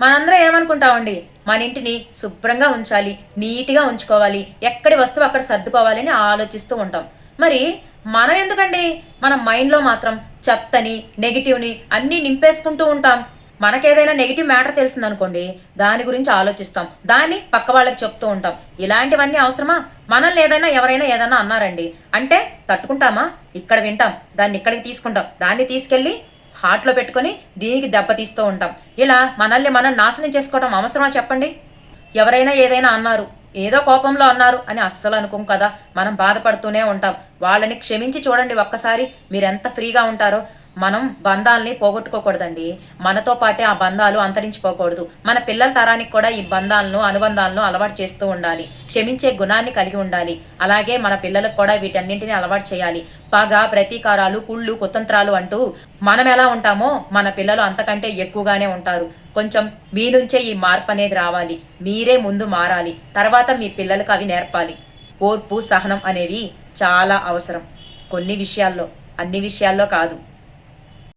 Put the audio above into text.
మనందరం ఏమనుకుంటామండి? మన ఇంటిని శుభ్రంగా ఉంచాలి నీట్గా ఉంచుకోవాలి ఎక్కడి వస్తువు అక్కడ సర్దుకోవాలని ఆలోచిస్తూ ఉంటాం. మరి మనం ఎందుకండి? మన మైండ్లో మాత్రం చెత్తని నెగిటివ్ని అన్నీ నింపేసుకుంటూ ఉంటాం. మనకేదైనా నెగిటివ్ మ్యాటర్ తెలిసిందనుకోండి దాని గురించి ఆలోచిస్తాం. దాన్ని పక్క వాళ్ళకి చెప్తూ ఉంటాం. ఇలాంటివన్నీ అవసరమా? మనల్ని ఏదైనా ఎవరైనా ఏదైనా అన్నారండి. అంటే తట్టుకుంటామా? ఇక్కడ వింటాం. దాన్ని ఇక్కడికి తీసుకుంటాం. దాన్ని తీసుకెళ్ళి హార్ట్లో పెట్టుకొని దీనికి దెబ్బతీస్తూ ఉంటాం. ఇలా మనల్ని మనం నాశనం చేసుకోవడం అవసరమా చెప్పండి? ఎవరైనా ఏదైనా అన్నారు ఏదో కోపంలో అన్నారు అని అస్సలు అనుకోం కదా. మనం బాధపడుతూనే ఉంటాం. వాళ్ళని క్షమించి చూడండి ఒక్కసారి. మీరు ఎంత ఫ్రీగా ఉంటారో మనం బంధాలని పోగొట్టుకోకూడదండి. మనతో పాటే ఆ బంధాలు అంతరించిపోకూడదు. మన పిల్లల తరానికి కూడా ఈ బంధాలను అనుబంధాలను అలవాటు చేస్తూ ఉండాలి. క్షమించే గుణాన్ని కలిగి ఉండాలి. అలాగే మన పిల్లలకు కూడా వీటన్నింటిని అలవాటు చేయాలి. పగ ప్రతీకారాలు కుళ్ళు కుతంత్రాలు అంటూ మనం ఎలా ఉంటామో మన పిల్లలు అంతకంటే ఎక్కువగానే ఉంటారు. కొంచెం మీ నుంచే ఈ మార్పు అనేది రావాలి. మీరే ముందు మారాలి. తర్వాత మీ పిల్లలకు అవి నేర్పాలి. ఓర్పు సహనం అనేవి చాలా అవసరం. కొన్ని విషయాల్లో అన్ని విషయాల్లో కాదు.